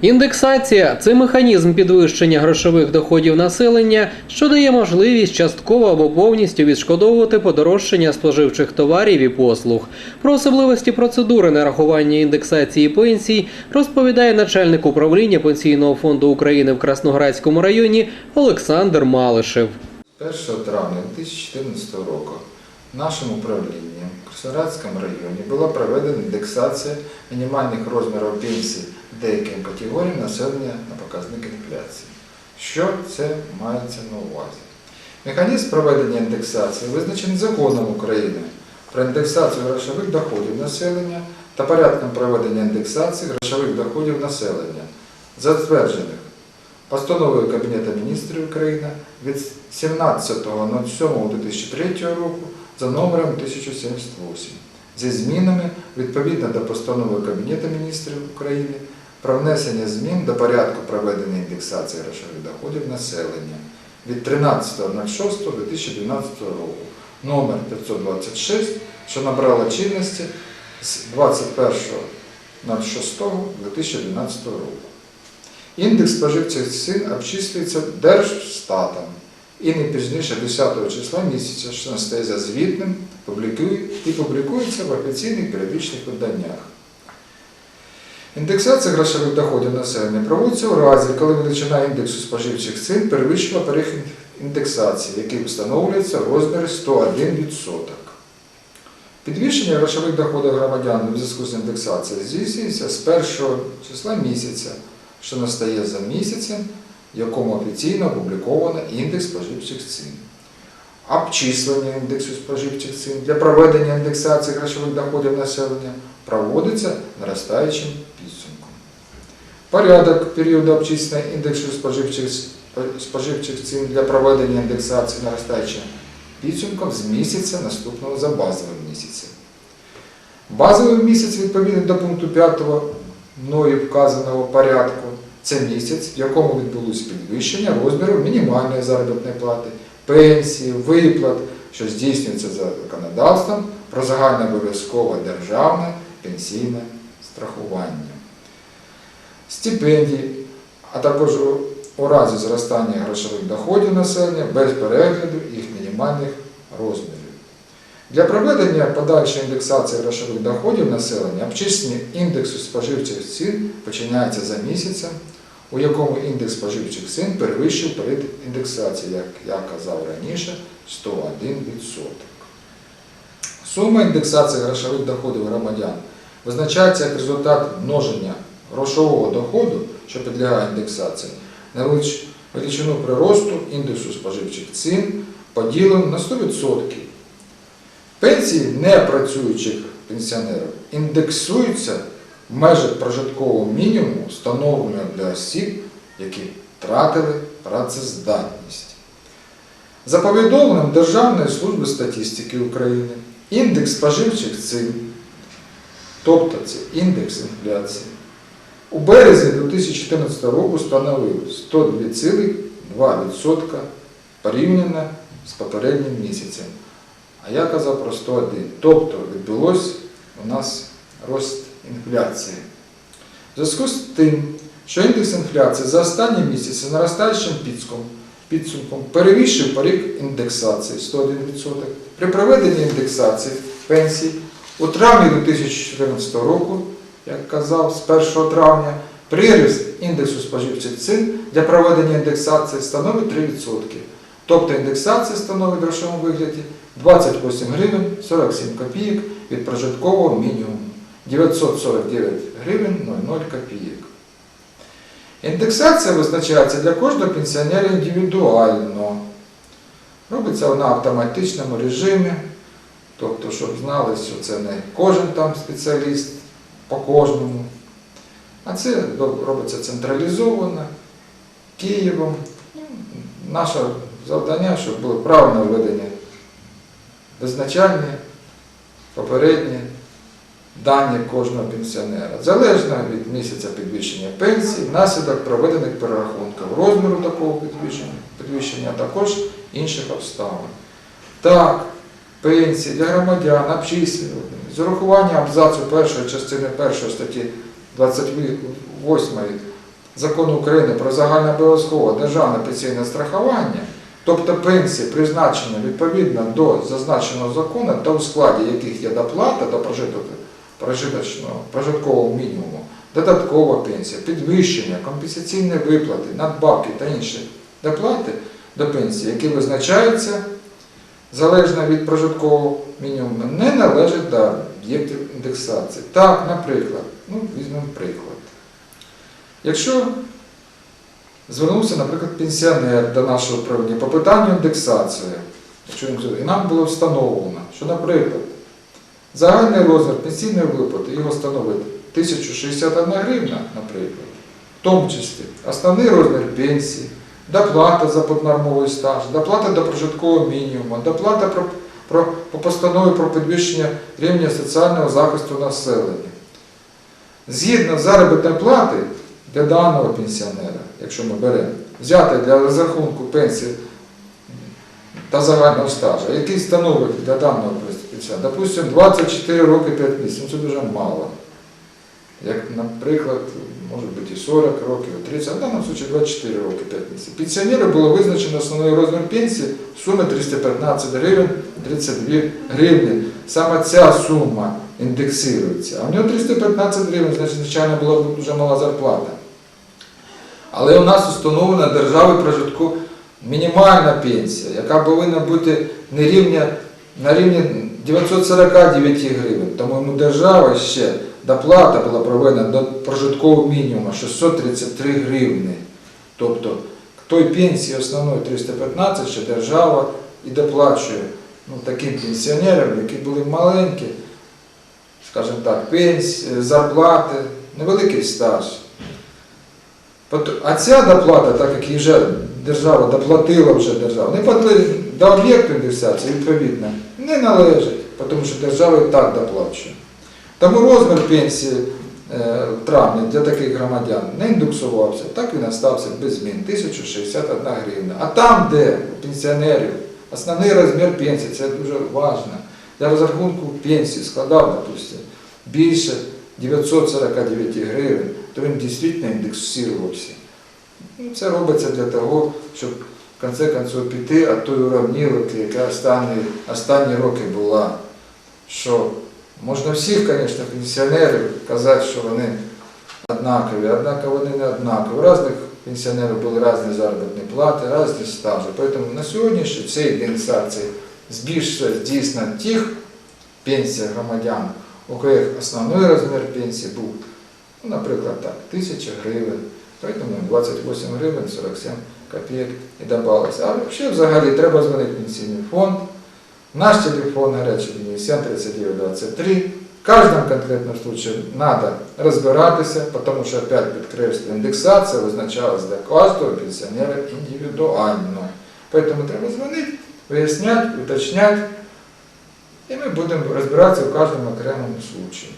Індексація це механізм підвищення грошових доходів населення, що дає можливість частково або повністю відшкодовувати подорожчання споживчих товарів і послуг. Про особливості процедури нарахування індексації пенсій розповідає начальник управління Пенсійного фонду України в Красноградському районі Олександр Малишев. 1 травня 2014 року нашим управлінням в Краснодарському районі була проведена індексація мінімальних розмірів пенсій деяким категоріям населення на показник інфляції. Що це мається на увазі? Механізм проведення індексації визначений законом України про індексацію грошових доходів населення та порядком проведення індексації грошових доходів населення, затверджених постановою Кабінету міністрів України від 17.07.2003 року за номером 1078 зі змінами відповідно до постанови Кабінету міністрів України про внесення змін до порядку проведення індексації грошових доходів населення від 13.06.2012 року номер 526, що набрала чинності з 21.06.2012 року. Індекс споживчих цін обчислюється Держстатом і не пізніше 10 числа місяця, що настає за звітним, публікує- і публікується в офіційних періодичних виданнях. Індексація грошових доходів населення проводиться у разі, коли величина індексу споживчих цін перевищила поріг індексації, який встановлюється в розмірі 101%. Підвищення грошових доходів громадян у зв'язку з індексацією здійснюється з першого числа місяця, що настає за місяцем, в якому офіційно опубліковано індекс споживчих цін. Обчислення індексу споживчих цін для проведення індексації грошових доходів населення проводиться наростаючим. Порядок періоду обчислення індексу споживчих, споживчих цін для проведення індексації наростаючим підсумком з місяця наступного за базовим місяцем. Базовий місяць відповідно до пункту 5 мною вказаного порядку це місяць, в якому відбулось підвищення розміру мінімальної заробітної плати, пенсії, виплат, що здійснюється за законодавством про загальнообов'язкове державне пенсійне страхування. Стипендії, а також у разі зростання грошових доходів населення без перегляду їх мінімальних розмірів. Для проведення подальшої індексації грошових доходів населення обчислення індексу споживчих цін починається за місяцем, у якому індекс споживчих цін перевищив перед індексацією, як я казав раніше, 101%. Сума індексації грошових доходів громадян визначається як результат множення грошового доходу, що підлягає індексації, на велич- величину приросту індексу споживчих цін поділено на 100%. Пенсії непрацюючих пенсіонерів індексуються в межах прожиткового мінімуму, встановленого для осіб, які втратили працездатність. За повідомленням Державної служби статистики України, індекс споживчих цін, тобто це індекс інфляції, у березні 2014 року становив 102,2% порівняно з попереднім місяцем. А я казав про 101. Тобто відбулось у нас рост інфляції. В зв'язку з тим, що індекс інфляції за останні місяці наростаючим підском, підсумком перевищив поріг індексації 101%. При проведенні індексації пенсій у травні 2014 року, як казав, з 1 травня, приріст індексу споживчих цін для проведення індексації становить 3%. Тобто індексація становить в грошовому вигляді 28 гривень 47 копійок від прожиткового мінімуму 949 гривень 00 копійок. Індексація визначається для кожного пенсіонера індивідуально. Робиться вона в автоматичному режимі, тобто, щоб знали, що це не кожен там спеціаліст по кожному. А це робиться централізовано, Києвом. Ну, Наше завдання, щоб було правильно введення визначальні, попередні дані кожного пенсіонера, залежно від місяця підвищення пенсії, внаслідок проведених перерахунків розміру такого підвищення, підвищення а також інших обставин. Так, пенсії для громадян обчислювані з урахуванням абзацу першої частини першої статті 28 закону України про загальнообов'язкове державне пенсійне страхування, тобто пенсії призначені відповідно до зазначеного закону та у складі яких є доплата до прожиткового мінімуму, додаткова пенсія, підвищення, компенсаційні виплати, надбавки та інші доплати до пенсії, які визначаються залежно від прожиткового мінімуму, не належать до об'єктів індексації. Так, наприклад, ну, візьмемо приклад. Якщо звернувся, наприклад, пенсіонер до нашого управління по питанню індексації, і нам було встановлено, що, наприклад, загальний розмір пенсійної виплати його становить 1061 гривна, наприклад, в тому числі основний розмір пенсії, доплата за поднормовий стаж, доплата до прожиткового мінімуму, доплата про, про, по постанові про підвищення рівня соціального захисту населення. Згідно заробітної плати для даного пенсіонера, якщо ми беремо, взяти для розрахунку пенсії та загального стажу, який становить для даного пенсіонера, допустимо, 24 роки 5 місяців, це дуже мало. Як, наприклад, може бути і 40 років, і 30, а в даному випадку 24 роки 5 місяців. Пенсіонеру було визначено основний розмір пенсії в сумі 315 гривень 32 гривні. Саме ця сума індексується. А в нього 315 гривень, значить, звичайно, була б дуже мала зарплата. Але у нас встановлена державою прожитку мінімальна пенсія, яка повинна бути не рівня, на рівні 949 гривень. Тому йому держава ще доплата була проведена до прожиткового мінімуму 633 гривни. Тобто той пенсії основної 315 ще держава і доплачує ну, таким пенсіонерам, які були маленькі, скажімо так, пенсії, зарплати, невеликий стаж. А ця доплата, так як її вже держава доплатила вже держава, не до об'єкту індексації, відповідно, не належить, тому що держава і так доплачує. Тому розмір пенсії е, в травні для таких громадян не індексувався, так він остався без змін 1061 гривна. А там, де пенсіонерів основний розмір пенсії, це дуже важливо, для розрахунку пенсії складав, допустим, більше 949 гривень, то він дійсно індексувався. Ну, це робиться для того, щоб в кінці концов піти від тої уравнілки, яка останні, останні роки була. Що можна всіх, звісно, пенсіонерів казати, що вони однакові, однак вони не однакові. У різних пенсіонерів були різні заробітні плати, різні стажі. Тому на сьогоднішній цій індексації збільшує дійсно тих пенсій громадян, у яких основний розмір пенсії був, ну, наприклад, так, 1000 гривень, поэтому 28 гривень 47 копійок і додалося. А взагалі треба дзвонити в пенсійний фонд. Наш телефон гарячий лінії 73923. В кожному конкретному случае надо розбиратися, тому що, опять підкреслю, індексація визначалась для кожного пенсіонера індивідуально. Поэтому треба дзвонити, виясняти, уточняти, і ми будемо розбиратися в кожному окремому случаї.